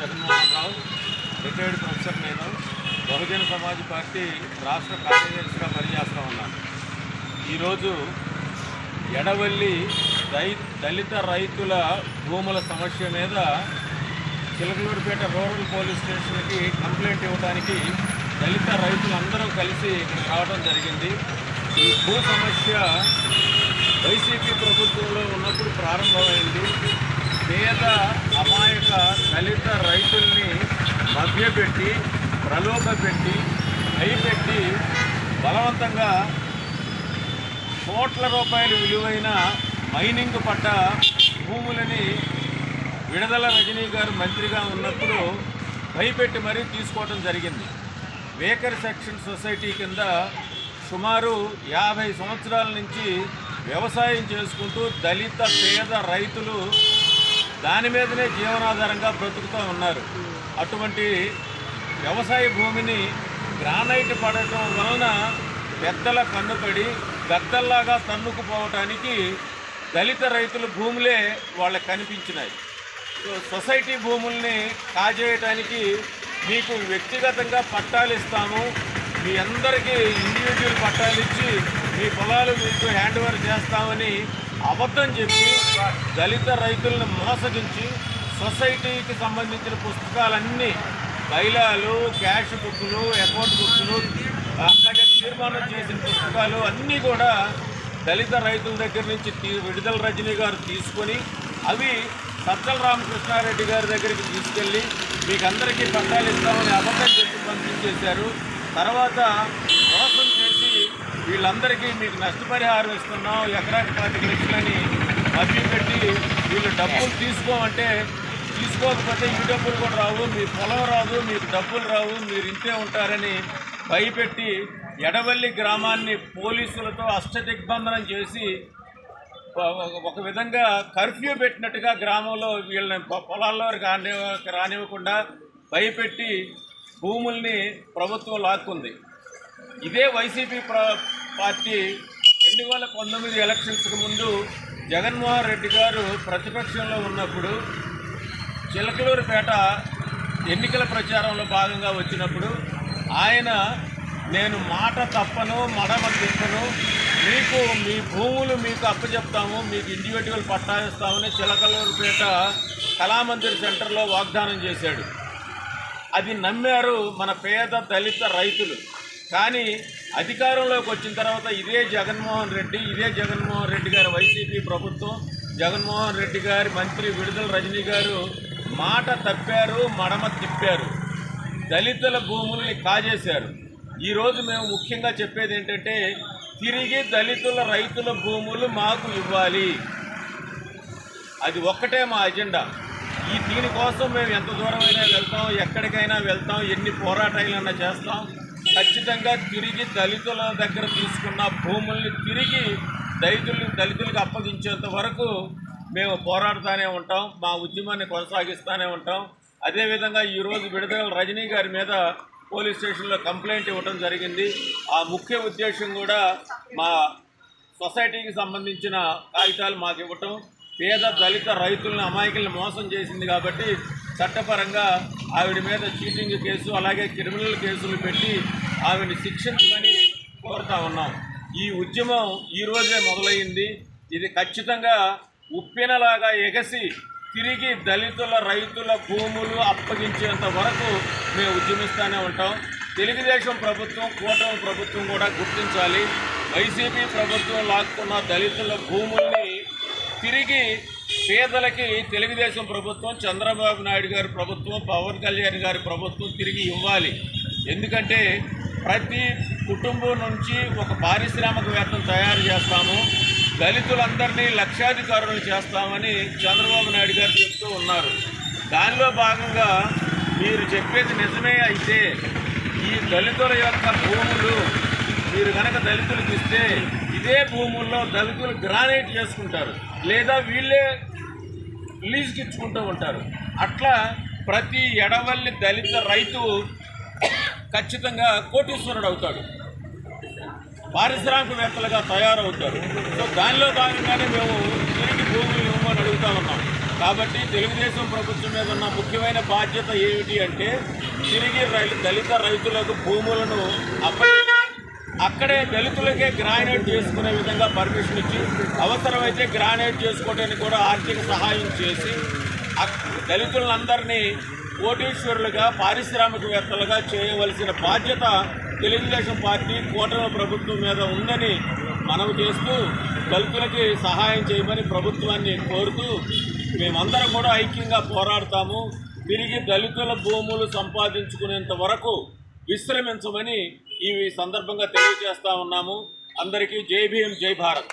Jaganmohan Rao retired professor నేను. Bahujan Samaj party రాష్ట్ర కార్యదర్శిగా పనిచేస్తూ ఉన్నాను. ఈరోజు ఎడవల్లి రై దళిత రైతుల భూముల సమస్య మీద చిలకలూరుపేట రూరల్ పోలీస్ స్టేషన్కి కంప్లైంట్ ఇవ్వడానికి దళిత రైతులందరం కలిసి ఇక్కడ రావడం జరిగింది. ఈ భూ సమస్య వైసీపీ ప్రభుత్వంలో ఉన్నప్పుడు ప్రారంభమైంది. పేద అమాయక దళిత మభ్యపెట్టి ప్రలోభపెట్టి భయపెట్టి బలవంతంగా కోట్ల రూపాయలు విలువైన మైనింగ్ పట్ట భూములని విడుదల రజనీ గారు మంత్రిగా ఉన్నప్పుడు భయపెట్టి మరీ తీసుకోవడం జరిగింది. వేకర్ సెక్షన్ సొసైటీ కింద సుమారు యాభై సంవత్సరాల నుంచి వ్యవసాయం చేసుకుంటూ దళిత పేద రైతులు దాని మీదనే జీవనాధారంగా బ్రతుకుతూ ఉన్నారు. అటువంటి వ్యవసాయ భూమిని గ్రానైట్ పడటం వలన పెద్దల కన్నుపడి గద్దల్లాగా తన్నుకుపోవటానికి దళిత రైతుల భూములే వాళ్ళకి కనిపించినాయి. సొసైటీ భూముల్ని కాజేయటానికి మీకు వ్యక్తిగతంగా పట్టాలు ఇస్తాము మీ అందరికీ ఇండివిజువల్ పట్టాలు ఇచ్చి మీ పొలాలు మీకు హ్యాండ్ ఓవర్ చేస్తామని అబద్ధం చెప్పి దళిత రైతులను మోసగించి సొసైటీకి సంబంధించిన పుస్తకాలన్నీ బైలాలు క్యాష్ బుక్లు అకౌంట్ బుక్లు అట్లాగే తీర్మానం చేసిన పుస్తకాలు అన్నీ కూడా దళిత రైతుల దగ్గర నుంచి తీ- విడుదల రజనీ గారు తీసుకొని అవి సజ్జల రామకృష్ణారెడ్డి గారి దగ్గరికి తీసుకెళ్ళి మీకు అందరికీ పట్టాలు ఇస్తామని అబద్ధం చెప్పి పంపించేశారు. తర్వాత మోసం చేసి వీళ్ళందరికీ మీకు నష్టపరిహారం ఇస్తున్నాం ఎకరాకి పాతిక లక్షలని మభ్యపెట్టి వీళ్ళు డబ్బులు తీసుకోమంటే తీసుకోకపోతే ఈ డబ్బులు కూడా రావు మీ పొలం రాదు మీకు డబ్బులు రావు మీరు ఇంతే ఉంటారని భయపెట్టి ఎడవల్లి గ్రామాన్ని పోలీసులతో అష్టదిగ్బంధనం చేసి ఒక- విధంగా కర్ఫ్యూ పెట్టినట్టుగా గ్రామంలో వీళ్ళని పొలాల్లో రాని రానివ్వకుండా భయపెట్టి భూముల్ని ప్రభుత్వం లాక్కుంది. ఇదే వైసీపీ పార్టీ రెండు వేల పంతొమ్మిది ఎలక్షన్స్కి ముందు జగన్మోహన్ రెడ్డి గారు ప్రతిపక్షంలో ఉన్నప్పుడు చిలకలూరుపేట ఎన్నికల ప్రచారంలో భాగంగా వచ్చినప్పుడు ఆయన నేను మాట తప్పను మడమ తిప్పను మీకు మీ భూములు మీకు అప్పచెప్తాము మీకు ఇండివిజువల్ పట్టా ఇస్తామని చిలకలూరుపేట కళామందిర్ సెంటర్లో వాగ్దానం చేశాడు. అది నమ్మారు మన పేద దళిత రైతులు. కానీ అధికారంలోకి వచ్చిన తర్వాత ఇదే జగన్మోహన్ రెడ్డి ఇదే జగన్మోహన్ రెడ్డి గారి వైసీపీ ప్రభుత్వం జగన్మోహన్ రెడ్డి గారి మంత్రి విడుదల రజనీ గారు మాట తప్పారు మడమ తిప్పారు. దళితుల భూముల్ని కాజేశారు. ఈరోజు మేము ముఖ్యంగా చెప్పేది ఏంటంటే తిరిగి దళితుల రైతుల భూములు మాకు ఇవ్వాలి. అది ఒక్కటే మా అజెండా. ఈ దీనికోసం మేము ఎంత దూరమైనా వెళ్తాం ఎక్కడికైనా వెళ్తాం ఎన్ని పోరాటాలైనా చేస్తాం. ఖచ్చితంగా తిరిగి దళితుల దగ్గర తీసుకున్న భూముల్ని తిరిగి దళితులు దళితులకు అప్పగించేంత వరకు మేము పోరాడుతూనే ఉంటాం మా ఉద్యమాన్ని కొనసాగిస్తూనే ఉంటాం. అదేవిధంగా ఈరోజు విడుదల రజనీ గారి మీద పోలీస్ స్టేషన్లో కంప్లైంట్ ఇవ్వడం జరిగింది. ఆ ముఖ్య ఉద్దేశం కూడా మా సొసైటీకి సంబంధించిన కాగితాలు మాకు ఇవ్వటం. పేద దళిత రైతులను అమాయకులను మోసం చేసింది కాబట్టి చట్టపరంగా ఆవిడ మీద చీటింగ్ కేసు అలాగే క్రిమినల్ కేసులు పెట్టి ఆవిడని శిక్షించమని కోరుతా ఉన్నాం. ఈ ఉద్యమం ఈ రోజే మొదలైంది. ఇది ఖచ్చితంగా ఉప్పినలాగా ఎగసి తిరిగి దళితుల రైతుల భూములు అప్పగించేంత వరకు మేము ఉద్యమిస్తూనే ఉంటాం. తెలుగుదేశం ప్రభుత్వం కూటమి ప్రభుత్వం కూడా గుర్తించాలి. వైసీపీ ప్రభుత్వం లాక్కున్న దళితుల భూముల్ని తిరిగి పేదలకి తెలుగుదేశం ప్రభుత్వం చంద్రబాబు నాయుడు గారి ప్రభుత్వం పవన్ కళ్యాణ్ గారి ప్రభుత్వం తిరిగి ఇవ్వాలి. ఎందుకంటే ప్రతి కుటుంబం నుంచి ఒక పారిశ్రామికవేత్తను తయారు చేస్తాము. దళితులందరినీ లక్షాధికారులు చేస్తామని చంద్రబాబు నాయుడు గారు చెప్తూ ఉన్నారు. దానిలో భాగంగా మీరు చెప్పేది నిజమే అయితే ఈ దళితుల యొక్క భూములు మీరు కనుక దళితులకు ఇస్తే ఇదే భూముల్లో దళితులు గ్రానైట్ చేసుకుంటారు. లేదా వీళ్ళే లీజుకి ఇచ్చుకుంటూ ఉంటారు. అట్లా ప్రతి ఎడవల్లి దళిత రైతు ఖచ్చితంగా కోటీశ్వరుడు అవుతాడు. పారిశ్రామికవేత్తలుగా తయారవుతారు. సో దానిలో భాగంగానే మేము తిరిగి భూములు ఇవ్వమని అడుగుతా ఉన్నాం. కాబట్టి తెలుగుదేశం ప్రభుత్వం మీద ఉన్న ముఖ్యమైన బాధ్యత ఏమిటి అంటే తిరిగి దళిత రైతులకు భూములను అక్కడే దళితులకే గ్రానైట్ చేసుకునే విధంగా పర్మిషన్ ఇచ్చి అవసరమైతే గ్రానైట్ చేసుకోవడానికి కూడా ఆర్థిక సహాయం చేసి దళితులందరినీ కోటీశ్వరులుగా పారిశ్రామికవేత్తలుగా చేయవలసిన బాధ్యత తెలుగుదేశం పార్టీ కూటమి ప్రభుత్వం మీద ఉందని మనవి చేస్తూ దళితులకి సహాయం చేయమని ప్రభుత్వాన్ని కోరుతూ మేమందరం కూడా ఐక్యంగా పోరాడతాము. తిరిగి దళితుల భూములు సంపాదించుకునేంత వరకు విశ్రమించమని ఈ సందర్భంగా తెలియజేస్తా ఉన్నాము. అందరికీ జై భీం జై భారత్.